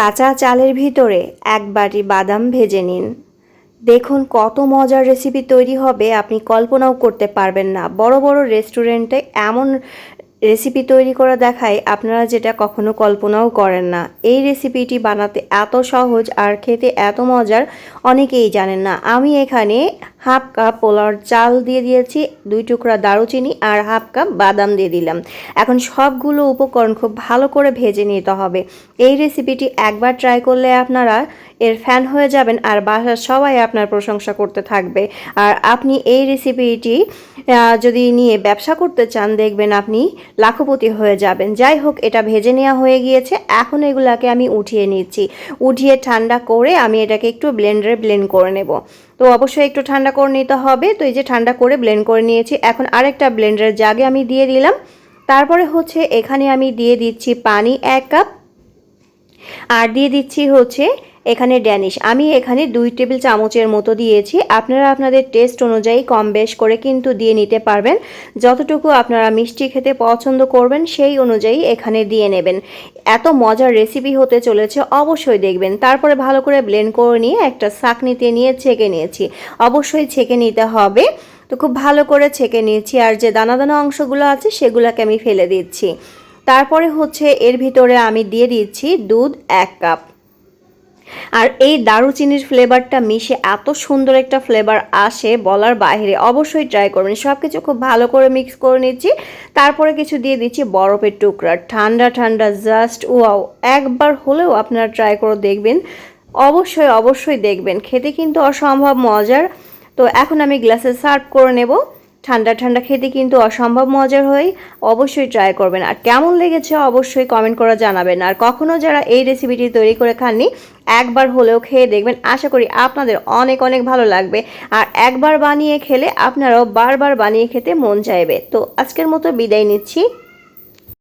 কাঁচা চালের ভিতরে এক বাটি বাদাম ভেজে নিন। দেখুন কত মজার রেসিপি তৈরি হবে। আপনি কল্পনাও করতে পারবেন না। বড় বড় রেস্টুরেন্টে এমন রেসিপি তৈরি করে দেখায় আপনারা যেটা কখনো কল্পনাও করেন না। এই রেসিপিটি বানাতে এত সহজ আর খেতে এত মজার অনেকেই জানেন না। আমি এখানে হাফ কাপ পোলার চাল দিয়ে দিয়েছি, দুই টুকরা দারুচিনি আর হাফ কাপ বাদাম দিয়ে দিলাম। এখন সবগুলো উপকরণ খুব ভালো করে ভেজে নিতে হবে। এই রেসিপিটি একবার ট্রাই করলে আপনারা এর ফ্যান হয়ে যাবেন আর বাসার সবাই আপনার প্রশংসা করতে থাকবে। আর আপনি এই রেসিপিটি যদি নিয়ে ব্যবসা করতে চান, দেখবেন আপনি লাখপতি হয়ে যাবেন। যাই হোক, এটা ভেজে নেওয়া হয়ে গিয়েছে। এখন এগুলাকে আমি উঠিয়ে নিচ্ছি। উঠিয়ে ঠান্ডা করে আমি এটাকে একটু ব্লেন্ডারে ব্লেন্ড করে নেব। তো অবশ্যই একটু ঠান্ডা করে নিতে হবে। তো এই যে ঠান্ডা করে ব্লেন্ড করে নিয়েছি। এখন আরেকটা ব্লেন্ডারের জাগে আমি দিয়ে দিলাম। তারপরে হচ্ছে এখানে আমি দিয়ে দিচ্ছি পানি এক কাপ। আর দিয়ে দিচ্ছি হচ্ছে এখানে ড্যানিশ। আমি এখানে দুই টেবিল চামচের মতো দিয়েছি। আপনারা আপনাদের টেস্ট অনুযায়ী কম বেশ করে কিন্তু দিয়ে নিতে পারবেন। যতটুকু আপনারা মিষ্টি খেতে পছন্দ করবেন, সেই অনুযায়ী এখানে দিয়ে নেবেন। এত মজার রেসিপি হতে চলেছে, অবশ্যই দেখবেন। তারপরে ভালো করে ব্লেন্ড করে নিয়ে একটা শাকনিতে নিয়ে ছেঁকে নিয়েছি। অবশ্যই ছেঁকে নিতে হবে। তো খুব ভালো করে ছেঁকে নিয়েছি। আর যে দানা দানা অংশগুলো আছে, সেগুলোকে আমি ফেলে দিচ্ছি। তারপরে হচ্ছে এর ভিতরে আমি দিয়ে দিচ্ছি দুধ এক কাপ। আর এই দারুচিনির ফ্লেভারটা মিশে এত সুন্দর একটা ফ্লেভার আসে বলার বাইরে, অবশ্যই ট্রাই করবেন। সব কিছু খুব ভালো করে মিক্স করে নিচ্ছি। তারপরে কিছু দিয়ে দিচ্ছি বরফের টুকরা। ঠান্ডা ঠান্ডা জাস্ট ওয়াও একবার হলেও আপনারা ট্রাই করে দেখবেন। অবশ্যই অবশ্যই দেখবেন। খেতে কিন্তু অসম্ভব মজার। তো এখন আমি গ্লাসে সার্ভ করে নেব। ঠান্ডা ঠান্ডা খেতে কিন্তু অসম্ভব মজার হয়, অবশ্যই ট্রাই করবেন। আর কেমন লেগেছে অবশ্যই কমেন্ট করে জানাবেন। আর কখনো যারা এই রেসিপিটি তৈরি করে খাননি, একবার হলেও খেয়ে দেখবেন। আশা করি আপনাদের অনেক অনেক ভালো লাগবে। আর একবার বানিয়ে খেলে আপনারাও বারবার বানিয়ে খেতে মন চাইবে। তো আজকের মতো বিদায় নিচ্ছি।